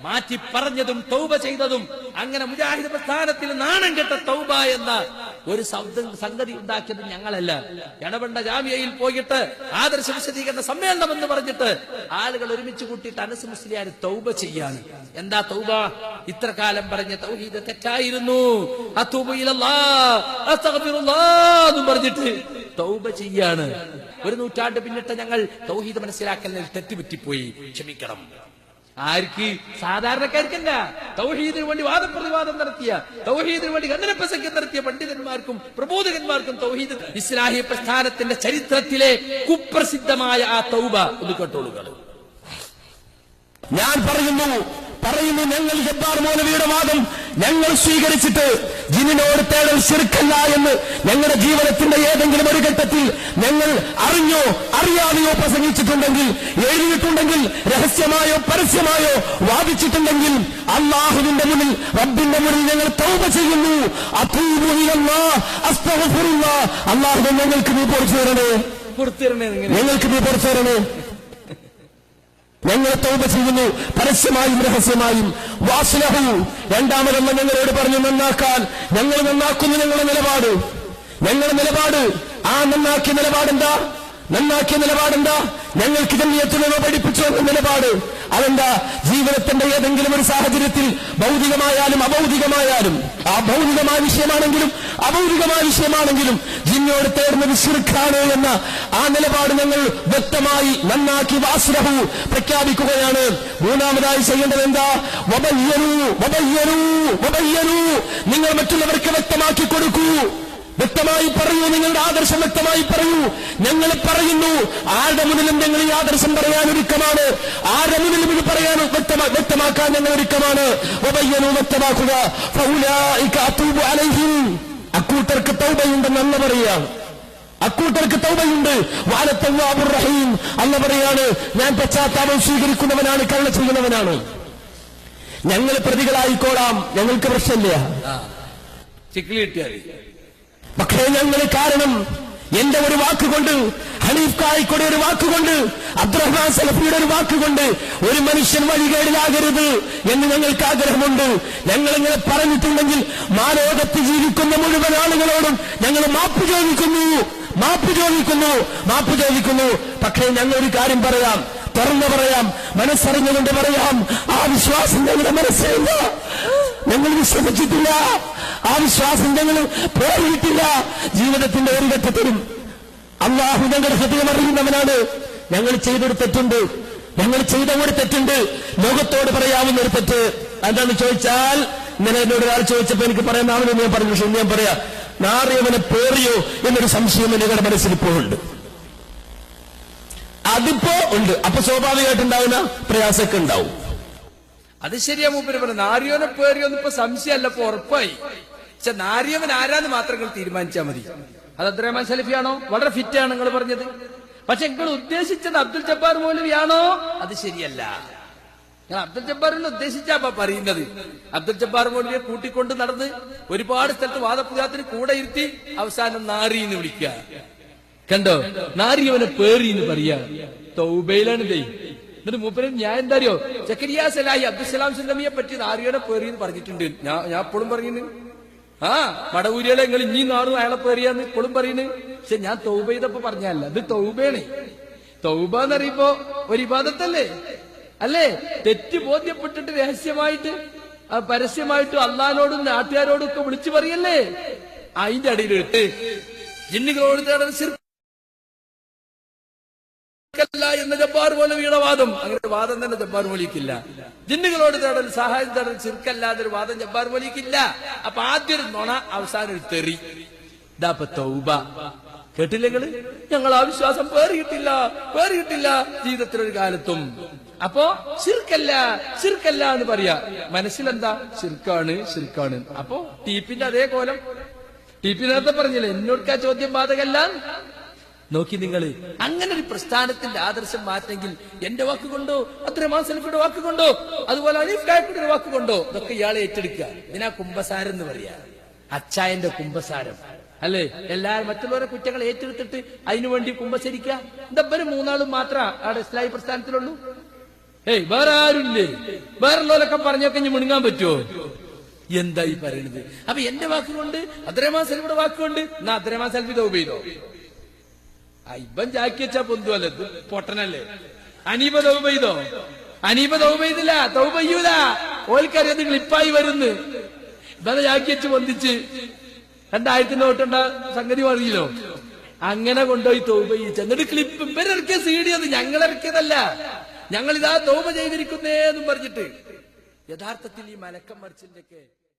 മാറ്റി പറഞ്ഞതും തൗബ ചെയ്തതും അങ്ങനെ മുജാഹിദ് പ്രസ്ഥാനത്തിൽ നാണം കെട്ട തൗബ എന്ന ഒരു സംഗതി ഉണ്ടാക്കിയത് ഞങ്ങളല്ല. എടവണ്ട ജാമ്യയിൽ പോയിട്ട് ആദർശ വിശദീകരണ സമ്മേളനം എന്ന് പറഞ്ഞിട്ട് ആളുകൾ ഒരുമിച്ച് കൂട്ടിയിട്ട് അനസ് മുസ്ലിയാർ തൗബ ചെയ്യാണ്. എന്താ തൗബ? ഇത്ര കാലം പറഞ്ഞ തൗഹീദ് തെറ്റായിരുന്നു. പറഞ്ഞിട്ട് തൗബ ചെയ്യാണ്. ഒരു നൂറ്റാണ്ട് പിന്നിട്ട് ഞങ്ങൾ തൗഹീദ് മനസ്സിലാക്കലിൽ തെറ്റുപറ്റിപ്പോയി. ക്ഷമിക്കണം. ആർക്ക്? സാധാരണക്കാർക്കല്ല തൗഹീദിന് വേണ്ടി വാദപ്രതിവാദം നടത്തിയ തൗഹീദിന് വേണ്ടി ഖണ്ഡനപ്രസംഗം നടത്തിയ പണ്ഡിതന്മാർക്കും പ്രബോധകന്മാർക്കും തൗഹീദ് ഇസ്ലാഹി പ്രസ്ഥാനത്തിന്റെ ചരിത്രത്തിലെ കുപ്രസിദ്ധമായ ആ തൗബ ഒന്ന് കേട്ടോളുകൾ ഞാൻ പറയുന്നു പറയുന്നു ഞങ്ങൾ ജബ്ബാർ മൗലവിയുടെ വാദം ഞങ്ങൾ സ്വീകരിച്ചിട്ട് ജിനിനോട് തേടൽ ശിർക്കല്ല എന്ന് ഞങ്ങളുടെ ജീവിതത്തിന്റെ ഏതെങ്കിലും ഒരു ഘട്ടത്തിൽ ഞങ്ങൾ അറിഞ്ഞോ അറിയാതെയോ പ്രസംഗിച്ചിട്ടുണ്ടെങ്കിൽ എഴുതിയിട്ടുണ്ടെങ്കിൽ രഹസ്യമായോ പരസ്യമായോ വാദിച്ചിട്ടുണ്ടെങ്കിൽ അള്ളാഹുവിന്റെ മുന്നിൽ റബ്ബിന്റെ മുന്നിൽ ഞങ്ങൾ തൗപ ചെയ്യുന്നു. അള്ളാഹു ഞങ്ങൾക്ക് നീ പൊറിച്ചു തരണേ. ഞങ്ങൾക്ക് നീ പൊറിച്ചു തരണേ. തൗബ ചെയ്യുന്നു. പരസ്യമായും രഹസ്യമായും. വാസ്ലഹു രണ്ടാമതെന്ന് ഞങ്ങളോട് പറഞ്ഞു നന്നാക്കാൻ. ഞങ്ങൾ നന്നാക്കുന്നു ഞങ്ങളുടെ നിലപാട്. ഞങ്ങളുടെ നിലപാട്. ആ നന്നാക്കിയ നിലപാടെന്താ? നന്നാക്കിയ നിലപാടെന്താ? ഞങ്ങൾക്ക് ജന്യത്തിനോ പഠിപ്പിച്ചു എന്ന നിലപാട്. അതെന്താ? ജീവിതത്തിന്റെ ഏതെങ്കിലും ഒരു സാഹചര്യത്തിൽ ഭൗതികമായാലും അഭൗതികമായാലും ആ ഭൗതികമായ വിഷയമാണെങ്കിലും അഭൗതികമായ വിഷയമാണെങ്കിലും ജിന്നോട് തേർന്നത് ശിർഖാണ് എന്ന ആ നിലപാട് ഞങ്ങൾ വ്യക്തമായി നന്നാക്കി വാസ്രഹു പ്രഖ്യാപിക്കുകയാണ്. മൂന്നാമതായി ചെയ്യേണ്ടത് എന്താ വബയ്യരൂ വബയ്യരൂ വബയ്യരൂ നിങ്ങൾ മറ്റുള്ളവർക്ക് വ്യക്തമാക്കി കൊടുക്കൂ. വ്യക്തമായി പറയൂ നിങ്ങളുടെ ആദർശം വ്യക്തമായി പറയൂ. ഞങ്ങൾ പറയുന്നു ആരുടെ മുന്നിലും ഞങ്ങൾ ഈ ആദർശം പറയാൻ ഒരുക്കമാണ്. ആരുടെ മുന്നിലും ഇത് പറയാൻ വ്യക്തമാ വ്യക്തമാക്കാൻ ഞങ്ങൾ ഒരുക്കമാണ്. വ്യക്തമാക്കുക. അക്കൂട്ടർക്ക് തൗബയുണ്ടെന്ന് നന്ന പറയുകയാണ് അക്കൂട്ടർക്ക് തൗബയുണ്ട്. വാലത്തല്ലാബുർ റഹീം പറയാണ് ഞാൻ പശ്ചാത്താപം സ്വീകരിക്കുന്നവനാണ് കരുണ ചെയ്യുന്നവനാണ്. ഞങ്ങൾ പ്രതികളായിക്കോളാം. ഞങ്ങൾക്ക് പ്രശ്നമില്ല. ചിക്കലി കിട്ടിയാൽ പക്ഷേ ഞങ്ങൾ കാരണം എന്റെ ഒരു വാക്കുകൊണ്ട് ഹനീഫ് കായിക്കോടെ ഒരു വാക്കുകൊണ്ട് അബ്ദുറഹ്മാൻ സലഫിയുടെ ഒരു വാക്കുകൊണ്ട് ഒരു മനുഷ്യൻ വഴികേടിലാകരുത് എന്ന് ഞങ്ങൾക്ക് ആഗ്രഹമുണ്ട്. ഞങ്ങൾ ഇങ്ങനെ പറഞ്ഞിട്ടുണ്ടെങ്കിൽ മാലോകത്ത് ജീവിക്കുന്ന മുഴുവൻ ആളുകളോടും ഞങ്ങൾ മാപ്പ് ചോദിക്കുന്നു മാപ്പ് ചോദിക്കുന്നു മാപ്പ് ചോദിക്കുന്നു. പക്ഷേ ഞങ്ങൾ ഒരു കാര്യം പറയാം തുറന്നു പറയാം മനസ്സറിഞ്ഞുകൊണ്ട് പറയാം ആ വിശ്വാസം ഞങ്ങളുടെ മനസ്സിലില്ല ഞങ്ങൾ വിശ്വസിച്ചിട്ടില്ല. ആ വിശ്വാസം ഞങ്ങൾ പോയിട്ടില്ല ജീവിതത്തിന്റെ ഒരു ഘട്ടത്തിലും. അള്ളാഹു ഞങ്ങളുടെ ഹൃദയം അറിയുന്നവനാണ്. ഞങ്ങൾ ചെയ്തൊരു തെറ്റുണ്ട്. ഞങ്ങൾ ചെയ്ത ഒരു തെറ്റുണ്ട്. ലോകത്തോട് പറയാവുന്ന ഒരു തെറ്റ്. എന്താണെന്ന് ചോദിച്ചാൽ ഇന്നലെ എന്നോട് ഒരാൾ ചോദിച്ചപ്പോ എനിക്ക് പറയാനാവില്ലെന്ന് ഞാൻ പറഞ്ഞു പക്ഷെ ഞാൻ പറയാ നാറിയവനെ പേറിയോ എന്നൊരു സംശയം നിങ്ങളുടെ മനസ്സിൽ ഇപ്പോഴുണ്ട് അതിപ്പോ ഉണ്ട്. അപ്പൊ സ്വാഭാവികമായിട്ടുണ്ടാവുന്ന പ്രയാസമൊക്കെ ഉണ്ടാവും. അത് ശരിയാ മൂപ്പര് പറഞ്ഞു നാരിയോനെ പേറിയോന്ന് ഇപ്പൊ സംശയമല്ല ഇപ്പൊ ഉറപ്പായി. പക്ഷെ നാരിയവൻ ആരാന്ന് മാത്രം നിങ്ങൾ തീരുമാനിച്ചാൽ മതി. അത് അബ്ദുറഹ്മാൻ സലഫിയാണോ? വളരെ ഫിറ്റ് ആണ് നിങ്ങൾ പറഞ്ഞത്. പക്ഷെ നിങ്ങൾ ഉദ്ദേശിച്ചത് അബ്ദുൽ ജബ്ബാർ മൗലവിയാണോ? അത് ശരിയല്ല. ഞാൻ അബ്ദുൽ ജബ്ബാറിനെ ഉദ്ദേശിച്ചാ പറയുന്നത്. അബ്ദുൽ ജബ്ബാർ മൗലവിയെ കൂട്ടിക്കൊണ്ട് നടന്ന് ഒരുപാട് സ്ഥലത്ത് വാദപുരാത്തിന് കൂടെ ഇരുത്തി അവസാനം നാരി എന്ന് വിളിക്കുക കണ്ടോ? നാരിയവനെ പേറി എന്ന് പറയാ. തൗബയിലാണ് ദൈ. എന്നിട്ട് മൂപ്പര് ഞാൻ എന്താ അറിയോ ചക്കരിയ സലാഹി അബ്ദുസലാം സുല്ലമിയെ പറ്റി നാരിയനെ പേറി എന്ന് പറഞ്ഞിട്ടുണ്ട്. ഞാൻ ഞാൻ എപ്പോഴും പറയുന്നു. ആ മടവൂരികളെ നിങ്ങൾ ഇനി നാറും അയാളെ പേറിയാന്ന് ഇപ്പോഴും പറയുന്നു. പക്ഷെ ഞാൻ തൗബ ചെയ്തപ്പോ പറഞ്ഞല്ല ഇത് തൗബയാണ്. തൗബ എന്ന് പറയുമ്പോ ഒരു ഇബാദത്തല്ലേ? അല്ലേ? തെറ്റ് ബോധ്യപ്പെട്ടിട്ട് രഹസ്യമായിട്ട് പരസ്യമായിട്ട് അള്ളഹാനോടും നാട്ടുകാരോടും ഒക്കെ വിളിച്ചു പറയല്ലേ? അതിന്റെ അടിയിലിട്ട്. ജിന്നുകളോട് എന്ന ജബ്ബാർ മൗലവിയുടെ വാദം. അങ്ങനെ വാദം തന്നെ ജബ്ബാർ മൗലിക്കില്ല ജിന്നുകളോട് തേടൽ സഹായം തേടൽ ചിർക്കല്ലാതെ ഒരു വാദം ജബ്ബാർ മൗലിക്കില്ല അപ്പൊ ആദ്യം ഒരു നുണ അവസാനം ഒരു തെറി. തൗബ. കേട്ടില്ലെങ്കിൽ ഞങ്ങൾ ആ വിശ്വാസം പേറിയിട്ടില്ല പേറിയിട്ടില്ല ജീവിതത്തിലൊരു കാലത്തും. അപ്പോ ശിർക്കല്ല ശിർക്കല്ല എന്ന് പറയാ. മനസ്സിലെന്താ? ശിർക്കാണ് ശിർക്കാണ്. അപ്പോ ടീപ്പിന്റെ അതേ കോലം. ടീപ്പിനകത്ത് പറഞ്ഞില്ലേ എന്നോട് ആ ചോദ്യം ബാധകല്ല? നോക്കി നിങ്ങൾ അങ്ങനെ ഒരു പ്രസ്ഥാനത്തിന്റെ ആദർശം മാറ്റെങ്കിൽ എന്റെ വാക്കുകൊണ്ടോ അത്ര സെൽഫിയുടെ വാക്കുകൊണ്ടോ അതുപോലെ അനീഫ് കായക്കുടിയുടെ വാക്കുകൊണ്ടോ ഇതൊക്കെ ഇയാളെ ഏറ്റെടുക്കുക. ഇതിനാ കുംഭസാരം എന്ന് പറയാ. അച്ചായന്റെ കുംഭസാരം. അല്ലേ? എല്ലാരും മറ്റുള്ളവരെ കുറ്റങ്ങൾ ഏറ്റെടുത്തിട്ട് അതിനുവേണ്ടി കുംഭസരിക്കുക. ഇതപ്പര് മൂന്നാളും മാത്രം അവിടെ ഇസ്ലായി പ്രസ്ഥാനത്തിലുള്ളൂ. ഏയ് വേറെ ആരുമില്ലേ? വേറുള്ളവരൊക്കെ പറഞ്ഞൊക്കെ ഇനി മുണുങ്ങാൻ പറ്റുമോ എന്തായി പറയണത്? അപ്പൊ എന്റെ വാക്കുകൊണ്ട് അദ്രമാ സെൽഫിയുടെ വാക്കുകൊണ്ട് എന്നാ അദ്രമാ സെൽഫി തൗബ ഇവൻ ജാക്കി വെച്ചാ പൊന്തുവല്ല? ഇത് പൊട്ടനല്ലേ? അനീപ തൗബ ചെയ്തോ? അനീപ തൗബ ചെയ്തില്ല തൗബ ചെയ്യൂല. ഓൽക്കറിയത് ക്ലിപ്പായി വരുന്ന്. ഇവനെ ജാക്കി വെച്ച് പൊന്തിച്ച് രണ്ടായിരത്തി നോട്ടുണ്ട സംഗതി പറഞ്ഞില്ലോ അങ്ങനെ കൊണ്ടുപോയി തൗബ ചെന്നിട്ട് ക്ലിപ്പ് ഇവരിറക്കിയ സി ഡി അത് ഞങ്ങൾ ഇറക്കിയതല്ല ഞങ്ങൾ ഇതാ തൗബ ചെയ്തിരിക്കുന്നേ എന്നും പറഞ്ഞിട്ട്. യഥാർത്ഥത്തിൽ ഈ മലക്കം മറിച്ചിന്റെ